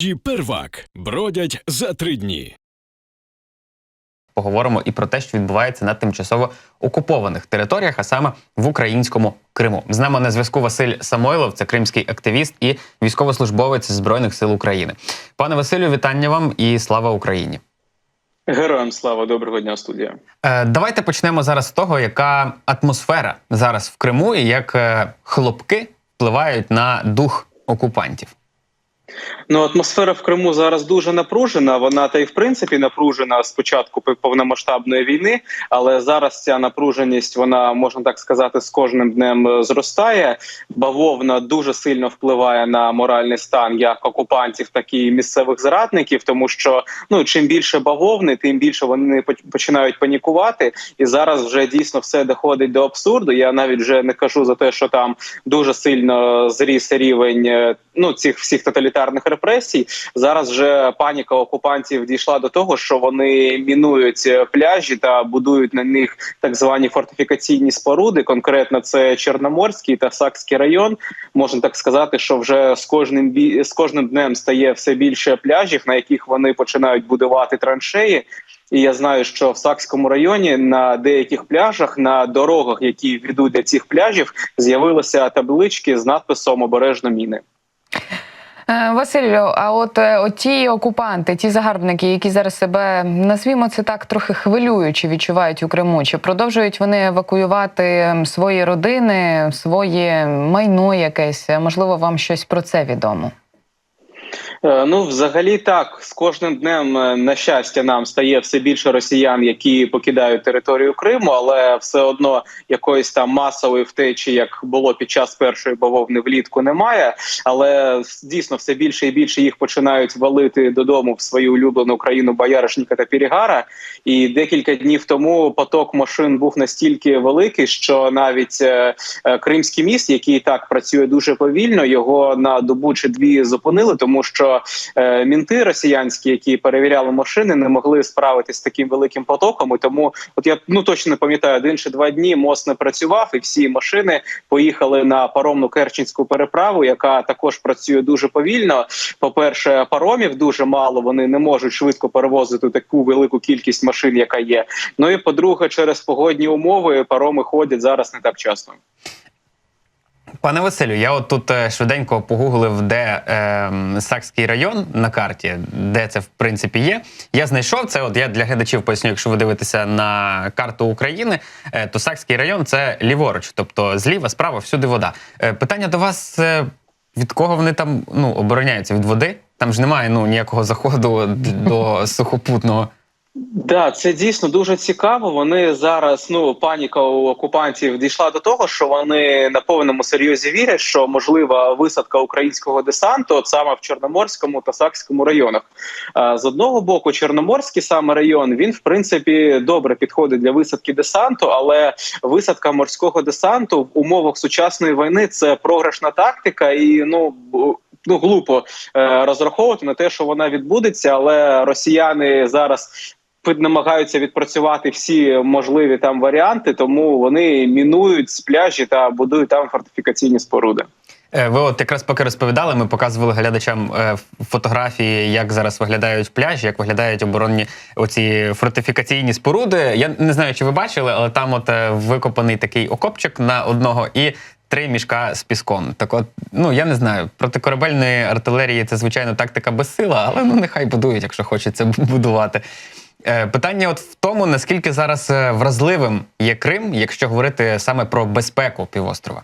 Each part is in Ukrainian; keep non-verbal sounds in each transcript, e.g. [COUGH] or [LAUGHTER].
Ді Первак бродять за три дні. Поговоримо і про те, що відбувається на тимчасово окупованих територіях, а саме в українському Криму. З нами на зв'язку Василь Самойлов, це кримський активіст і військовослужбовець Збройних сил України. Пане Василю, вітання вам і слава Україні. Героям слава, доброго дня, студія. Е, давайте почнемо зараз з того, яка атмосфера зараз в Криму і як е, хлопки впливають на дух окупантів. Ну, атмосфера в Криму зараз дуже напружена. Вона та й в принципі напружена з початку повномасштабної війни, але зараз ця напруженість, вона можна так сказати, з кожним днем е, зростає. Бавовна дуже сильно впливає на моральний стан як окупантів, так і місцевих зрадників, тому що ну чим більше бавовни, тим більше вони починають панікувати. І зараз вже дійсно все доходить до абсурду. Я навіть вже не кажу за те, що там дуже сильно зріс рівень е, ну цих всіх тоталітарних репресій. Зараз вже паніка окупантів дійшла до того, що вони мінують е, пляжі та будують на них так звані фортифікаційні споруди. Конкретно це Чорноморський та Сакський район. Можна так сказати, що вже з кожним бі... з кожним днем стає все більше пляжів, на яких вони починають будувати траншеї. І я знаю, що в Сакському районі на деяких пляжах на дорогах, які ведуть до цих пляжів, з'явилися таблички з надписом обережно міни. Е, Василю, а от от ті окупанти, ті загарбники, які зараз себе назвімо це так трохи хвилюючи відчувають у Криму, чи продовжують вони евакуювати свої родини, своє майно якесь? Можливо, вам щось про це відомо? Е, ну, взагалі, так з кожним днем е, на щастя нам стає все більше росіян, які покидають територію Криму, але все одно якоїсь там масової втечі, як було під час першої бавовни влітку, немає. Але дійсно все більше і більше їх починають валити додому в свою улюблену країну Бояришніка та Пірігара. І декілька днів тому поток машин був настільки великий, що навіть е, Кримський міст, який так працює дуже повільно, його на добу чи дві зупинили, тому що е, мінти росіянські, які перевіряли машини, не могли справитися з таким великим потоком. І Тому, от я ну точно не пам'ятаю, один чи два дні мост не працював, і всі машини поїхали на паромну Керченську переправу, яка також працює дуже повільно. По перше, паромів дуже мало. Вони не можуть швидко перевозити таку велику кількість машин, яка є. Ну і по-друге, через погодні умови пароми ходять зараз не так часто. Пане Василю, я от тут е, швиденько погуглив, де е, Сакський район на карті, де це в принципі є. Я знайшов це. От я для глядачів поясню, якщо ви дивитеся на карту України, е, то Сакський район це ліворуч, тобто зліва, справа, всюди вода. Е, питання до вас: е, від кого вони там ну, обороняються? Від води? Там ж немає ну, ніякого заходу до сухопутного. Да, це дійсно дуже цікаво. Вони зараз ну паніка у окупантів дійшла до того, що вони на повному серйозі вірять, що можлива висадка українського десанту от саме в Чорноморському та Сакському районах. З одного боку, Чорноморський саме район він в принципі добре підходить для висадки десанту, але висадка морського десанту в умовах сучасної війни це програшна тактика, і ну ну глупо е, розраховувати на те, що вона відбудеться, але росіяни зараз. Намагаються відпрацювати всі можливі там варіанти, тому вони мінують з пляжі та будують там фортифікаційні споруди. Е, ви от якраз поки розповідали, ми показували глядачам е, фотографії, як зараз виглядають пляжі, як виглядають оборонні оці фортифікаційні споруди. Я не знаю, чи ви бачили, але там от викопаний такий окопчик на одного і три мішка з піском. Так, от ну я не знаю, протикорабельної артилерії це звичайно тактика без сила, але ну нехай будують, якщо хочеться будувати. Е, питання от в тому, наскільки зараз е, вразливим є Крим, якщо говорити саме про безпеку півострова.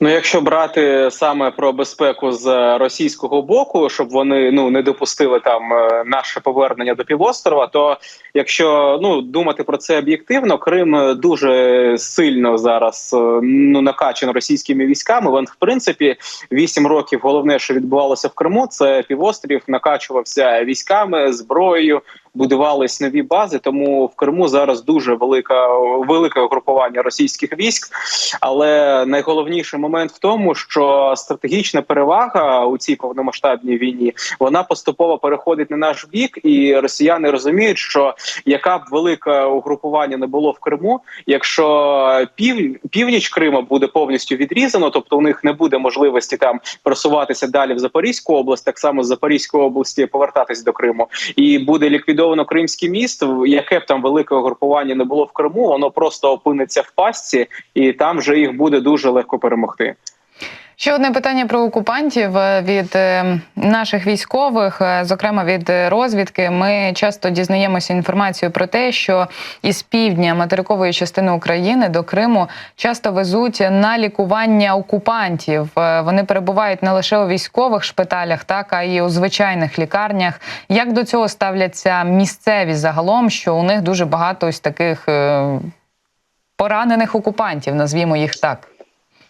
Ну, якщо брати саме про безпеку з російського боку, щоб вони ну не допустили там е, наше повернення до півострова, то якщо ну думати про це об'єктивно, Крим дуже сильно зараз ну накачан російськими військами. Він, в принципі, вісім років головне, що відбувалося в Криму, це півострів накачувався військами, зброєю, будувались нові бази. Тому в Криму зараз дуже велика велике угрупування російських військ. Але найголовніший момент в тому, що стратегічна перевага у цій повномасштабній війні вона поступово переходить на наш бік, і росіяни розуміють, що яка б велике угрупування не було в Криму, якщо пів північ Крима буде повністю відрізано, тобто у них не буде можливості там просуватися далі в Запорізьку область, так само з Запорізької області повертатись до Криму, і буде ліквідовано Кримський міст. Яке б там велике угрупування не було в Криму, воно просто опиниться в пастці, і там вже їх буде дуже легко перемогти. Ще одне питання про окупантів е, від е, наших військових, е, зокрема від розвідки. Ми часто дізнаємося інформацію про те, що із півдня материкової частини України до Криму часто везуть на лікування окупантів. Вони перебувають не лише у військових шпиталях, так а й у звичайних лікарнях. Як до цього ставляться місцеві загалом? Що у них дуже багато ось таких поранених окупантів, назвімо їх так.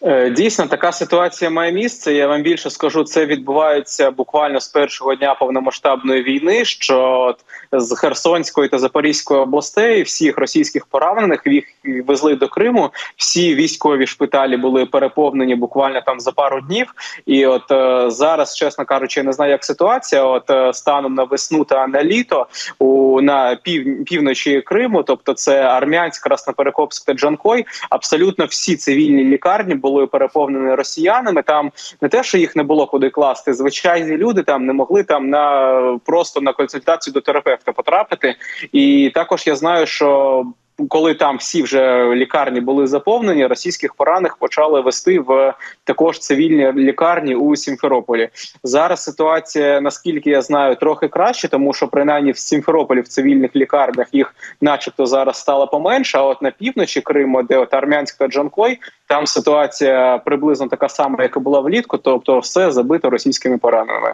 Е, Дійсно, така ситуація має місце. Я вам більше скажу, це відбувається буквально з першого дня повномасштабної війни. Що з Херсонської та Запорізької областей всіх російських поранених їх везли до Криму. Всі військові шпиталі були переповнені буквально там за пару днів. І от е, зараз, чесно кажучи, я не знаю, як ситуація. От е, станом на весну та на літо у на пів, півночі Криму, тобто це Армянськ, Красноперекопськ та Джанкой. Абсолютно всі цивільні лікарні були переповнені росіянами. Там не те, що їх не було куди класти. Звичайні люди там не могли там на просто на консультацію до терапевта потрапити. І також я знаю, що. Коли там всі вже лікарні були заповнені, російських поранених почали вести в також цивільні лікарні у Сімферополі. Зараз ситуація, наскільки я знаю, трохи краще, тому що принаймні в Сімферополі в цивільних лікарнях їх, начебто, зараз стало поменше. А от на півночі Криму, де от Армянська Джанкой, там ситуація приблизно така сама, як і була влітку, тобто все забито російськими пораненими.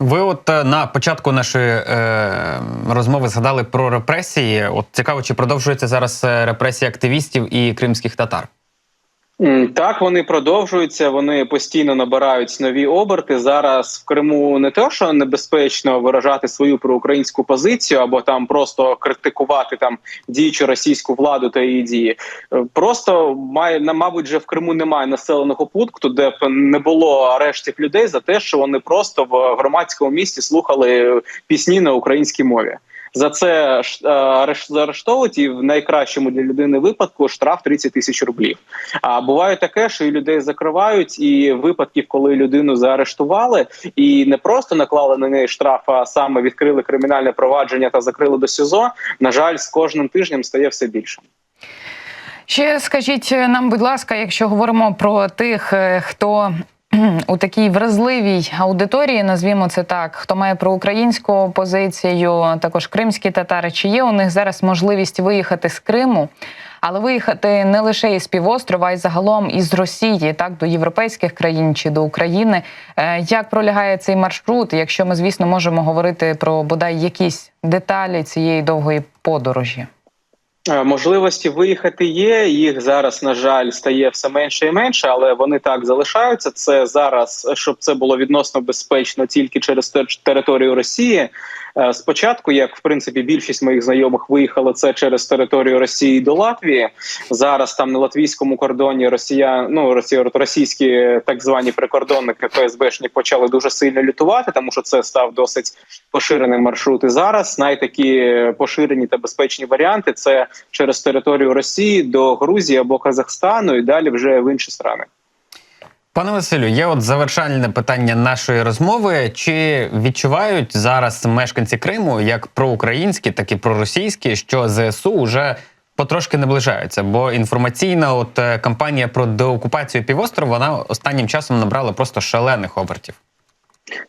Ви от е, на початку нашої е, розмови згадали про репресії. От цікаво, чи продовжується зараз репресія репресії активістів і кримських татар? Так, вони продовжуються, вони постійно набирають нові оберти. Зараз в Криму не те, що небезпечно виражати свою проукраїнську позицію або там просто критикувати там діючу російську владу та її дії. Е, Просто має на мабуть, вже в Криму немає населеного пункту, де б не було арештів людей за те, що вони просто в громадському місті слухали пісні на українській мові. За це е, заарештовують і в найкращому для людини випадку штраф 30 тисяч рублів. А буває таке, що і людей закривають, і випадків, коли людину заарештували, і не просто наклали на неї штраф, а саме відкрили кримінальне провадження та закрили до СІЗО. На жаль, з кожним тижнем стає все більше. Ще скажіть нам, будь ласка, якщо говоримо про тих, е, хто [CLEARS THROAT] у такій вразливій аудиторії, назвімо це так, хто має проукраїнську позицію, також кримські татари, чи є у них зараз можливість виїхати з Криму? Але виїхати не лише із півострова, а й загалом із Росії, так до європейських країн чи до України. Е, Як пролягає цей маршрут? Якщо ми, звісно, можемо говорити про бодай якісь деталі цієї довгої подорожі? Е, Можливості виїхати є. Їх зараз, на жаль, стає все менше і менше, але вони так залишаються. Це зараз, щоб це було відносно безпечно тільки через територію Росії. Е, Спочатку, як в принципі більшість моїх знайомих виїхали це через територію Росії до Латвії. Зараз там на латвійському кордоні Росія, ну росі- російські так звані прикордонники ФСБшні почали дуже сильно лютувати, тому що це став досить поширений маршрут. І зараз найтакі поширені та безпечні варіанти це через територію Росії до Грузії або Казахстану, і далі вже в інші страни. Пане Василю, є от завершальне питання нашої розмови. Чи відчувають зараз мешканці Криму як проукраїнські, так і проросійські, що ЗСУ вже потрошки наближаються? Бо інформаційна от е, кампанія про деокупацію півострова вона останнім часом набрала просто шалених обертів.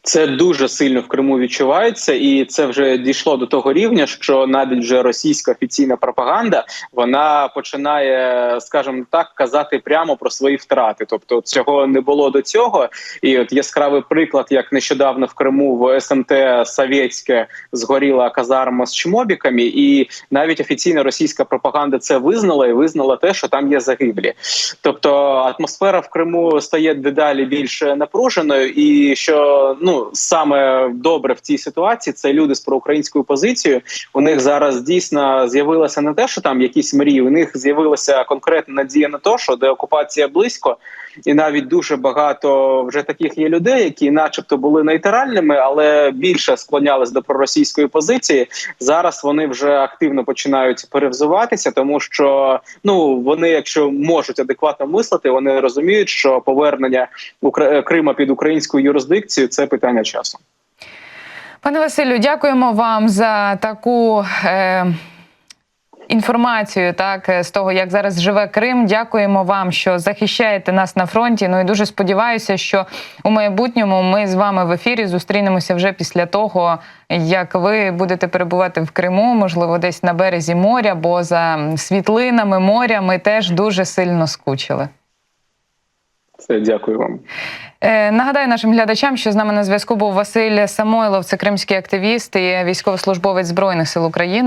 Це дуже сильно в Криму відчувається, і це вже дійшло до того рівня, що навіть вже російська офіційна пропаганда вона починає, скажімо так, казати прямо про свої втрати. Тобто цього не було до цього. І от яскравий приклад, як нещодавно в Криму в СМТ Совєтське згоріла казарма з чмобіками, і навіть офіційна російська пропаганда це визнала і визнала те, що там є загиблі. Тобто атмосфера в Криму стає дедалі більш напруженою, і що ну саме добре в цій ситуації це люди з проукраїнською позицією. У них зараз дійсно з'явилося не те, що там якісь мрії. У них з'явилася конкретна надія на те, що деокупація близько, і навіть дуже багато вже таких є людей, які, начебто, були нейтральними, але більше склонялись до проросійської позиції. Зараз вони вже активно починають перевзуватися, тому що ну вони, якщо можуть адекватно мислити, вони розуміють, що повернення Укра- Крима під українську юрисдикцію це питання часу. Пане Василю, дякуємо вам за таку. Е... Інформацію так е, з того, як зараз живе Крим. Дякуємо вам, що захищаєте нас на фронті. Ну і дуже сподіваюся, що у майбутньому ми з вами в ефірі зустрінемося вже після того, як ви будете перебувати в Криму, можливо, десь на березі моря, бо за світлинами моря ми теж дуже сильно скучили. Це дякую вам. Е, Нагадаю нашим глядачам, що з нами на зв'язку був Василь Самойлов, це кримський активіст і військовослужбовець збройних сил України.